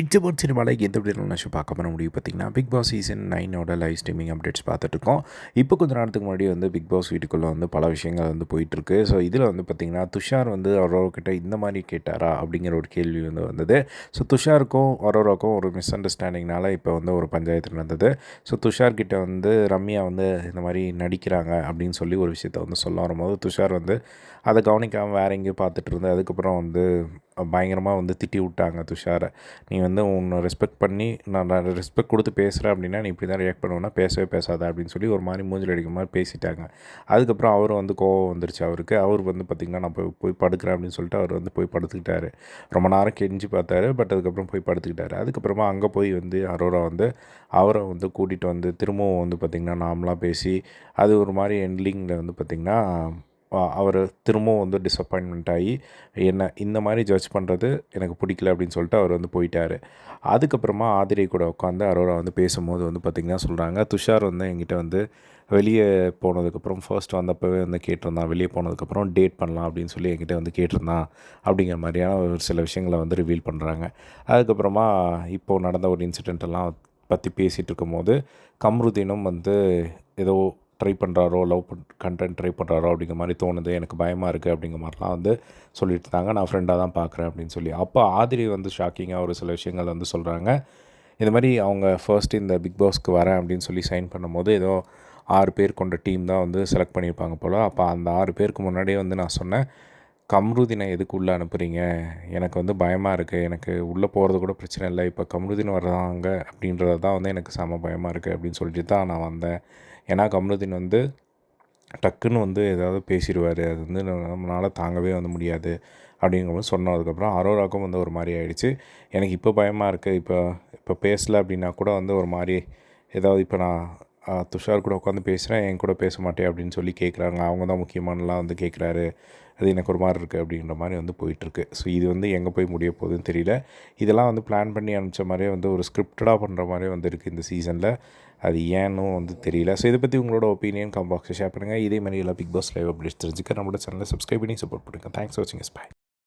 இச்சபோட் சினிமாவில் எந்த அப்படி நல்ல பார்க்க பண்ண முடியும் பார்த்தீங்கன்னா பிக் பாஸ் சீசன் நைனோட லைவ் ஸ்ட்ரீமிங் அப்டேட்ஸ் பார்த்துட்ருக்கோம் இப்போ கொஞ்ச நேரத்துக்கு முன்னாடி வந்து பிக் பாஸ் வீட்டுக்குள்ளே வந்து பல விஷயங்கள் வந்து போயிட்டுருக்கு. ஸோ இதில் வந்து பார்த்திங்கன்னா துஷார் வந்து அரோரோக்கிட்ட இந்த மாதிரி கேட்டாரா? அப்படிங்கிற ஒரு கேள்வி வந்து வந்தது. ஸோ துஷாருக்கும் அரோரோக்கும் ஒரு மிஸ் அண்டர்ஸ்டாண்டிங்னால இப்போ வந்து ஒரு பஞ்சாயத்து நடந்தது. ஸோ துஷார்கிட்ட வந்து ரம்யா வந்து இந்த மாதிரி நடிக்கிறாங்க அப்படின்னு சொல்லி ஒரு விஷயத்த வந்து சொல்ல வரும்போது துஷார் வந்து அதை கவனிக்காமல் வேற எங்கேயும் பார்த்துட்டு இருந்து அதுக்கப்புறம் வந்து பயங்கரமாக வந்து திட்டி விட்டாங்க துஷாரை. நீ வந்து உன்னை ரெஸ்பெக்ட் பண்ணி நான் ரெஸ்பெக்ட் கொடுத்து பேசுகிறேன் அப்படின்னா நீ இப்படி தான் ரியாக்ட் பண்ணுவேன்னா பேசவே பேசாத அப்படின்னு சொல்லி ஒரு மாதிரி மூஞ்சில் அடிக்கிற மாதிரி பேசிட்டாங்க. அதுக்கப்புறம் அவரும் வந்து கோவம் வந்துருச்சு அவருக்கு. அவர் வந்து பார்த்திங்கன்னா நான் போய் போய் படுக்கிறேன் அப்படின்னு சொல்லிட்டு அவர் வந்து போய் படுத்துக்கிட்டாரு. ரொம்ப நேரம் கெஞ்சி பார்த்தாரு பட் அதுக்கப்புறம் போய் படுத்துக்கிட்டாரு. அதுக்கப்புறமா அங்கே போய் வந்து அரோரா வந்து அவரை வந்து கூட்டிகிட்டு வந்து திரும்பவும் வந்து பார்த்திங்கன்னா நாமளாக பேசி அது ஒரு மாதிரி எண்ட்லிங்கில் வந்து பார்த்திங்கன்னா அவர் திரும்பவும் வந்து டிசப்பாயின்மெண்ட் ஆகி என்ன இந்த மாதிரி ஜட்ஜ் பண்ணுறது எனக்கு பிடிக்கல அப்படின்னு சொல்லிட்டு அவர் வந்து போயிட்டார். அதுக்கப்புறமா ஆதிரை கூட உட்காந்து அரோரா வந்து பேசும்போது வந்து பார்த்திங்கன்னா சொல்கிறாங்க துஷார் வந்து என்கிட்ட வந்து வெளியே போனதுக்கப்புறம் ஃபர்ஸ்ட் வந்தப்போவே வந்து கேட்டிருந்தான் வெளியே போனதுக்கப்புறம் டேட் பண்ணலாம் அப்படின்னு சொல்லி என்கிட்ட வந்து கேட்டிருந்தான் அப்படிங்கிற மாதிரியான ஒரு சில விஷயங்களை வந்து ரிவீல் பண்ணுறாங்க அதுக்கப்புறமா இப்போது நடந்த ஒரு இன்சிடெண்ட்டெல்லாம் பற்றி பேசிகிட்டு இருக்கும்போது கம்ருதீனும் வந்து ஏதோ ட்ரை பண்ணுறாரோ லவ் பண் கண்டென்ட் ட்ரை பண்ணுறாரோ அப்படிங்கிற மாதிரி தோணுது. எனக்கு பயமாக இருக்குது அப்படிங்கிற மாதிரிலாம் வந்து சொல்லிட்டு இருந்தாங்க. நான் ஃப்ரெண்டாக தான் பார்க்குறேன் அப்படின்னு சொல்லி. அப்போ ஆதிரி வந்து ஷாக்கிங்காக ஒரு சில விஷயங்கள் வந்து சொல்கிறாங்க இந்த மாதிரி அவங்க ஃபர்ஸ்ட் இந்த பிக் பாஸ்க்கு வரேன் அப்படின்னு சொல்லி சைன் பண்ணும்போது ஏதோ ஆறு பேர் கொண்ட டீம் தான் வந்து செலக்ட் பண்ணியிருப்பாங்க போல். அப்போ அந்த ஆறு பேருக்கு முன்னாடியே வந்து நான் சொன்னேன் கம்ருதினை எதுக்கு உள்ளே அனுப்புகிறீங்க எனக்கு வந்து பயமாக இருக்குது எனக்கு உள்ளே போகிறது கூட பிரச்சனை இல்லை. இப்போ கம்ருதின் வர்றாங்க அப்படின்றது தான் வந்து எனக்கு செம பயமாக இருக்குது அப்படின்னு சொல்லிட்டு தான் நான் வந்தேன். ஏன்னா கமலுதீன் வந்து டக்குன்னு வந்து ஏதாவது பேசிடுவார். அது வந்து நம்மளால் தாங்கவே வந்து முடியாது அப்படிங்கும்போது சொன்னதுக்கப்புறம் அரோராக்கும் வந்து ஒரு மாதிரி ஆகிடுச்சு எனக்கு இப்போ பயமாக இருக்குது இப்போ இப்போ பேசலை அப்படின்னா கூட வந்து ஒரு மாதிரி ஏதாவது இப்போ நான் துஷார் கூட உட்காந்து பேசுகிறேன் என் கூட பேச மாட்டேன் அப்படின்னு சொல்லி கேட்குறாங்க அவங்க தான் முக்கியமானலாம் வந்து கேட்குறாரு அது எனக்கு ஒரு மாதிரி இருக்குது அப்படின்ற மாதிரி வந்து போயிட்டுருக்கு. ஸோ இது வந்து எங்கே போய் முடிய போகுதுன்னு தெரியல. இதெல்லாம் வந்து பிளான் பண்ணி அனுப்பிச்ச மாதிரியே வந்து ஒரு ஸ்கிரிப்டடாக பண்ணுற மாதிரியே வந்து இருக்குது இந்த சீசனில் அது ஏன்னும் வந்து தெரியல. ஸோ இதை பற்றி உங்களோட ஒப்பீனியன் கம்பாக்ஸை ஷேர் பண்ணுங்கள் இதே மாதிரி எல்லாம் பிக் பாஸ் லைவ் அப்டேட்ஸ் தெரிஞ்சுக்க நம்மளோட சேனலை சப்ஸ்கிரைப் பண்ணி சப்போர்ட் பண்ணுங்கள் தேங்க்ஸ் வாட்சிங் இஸ் பாய்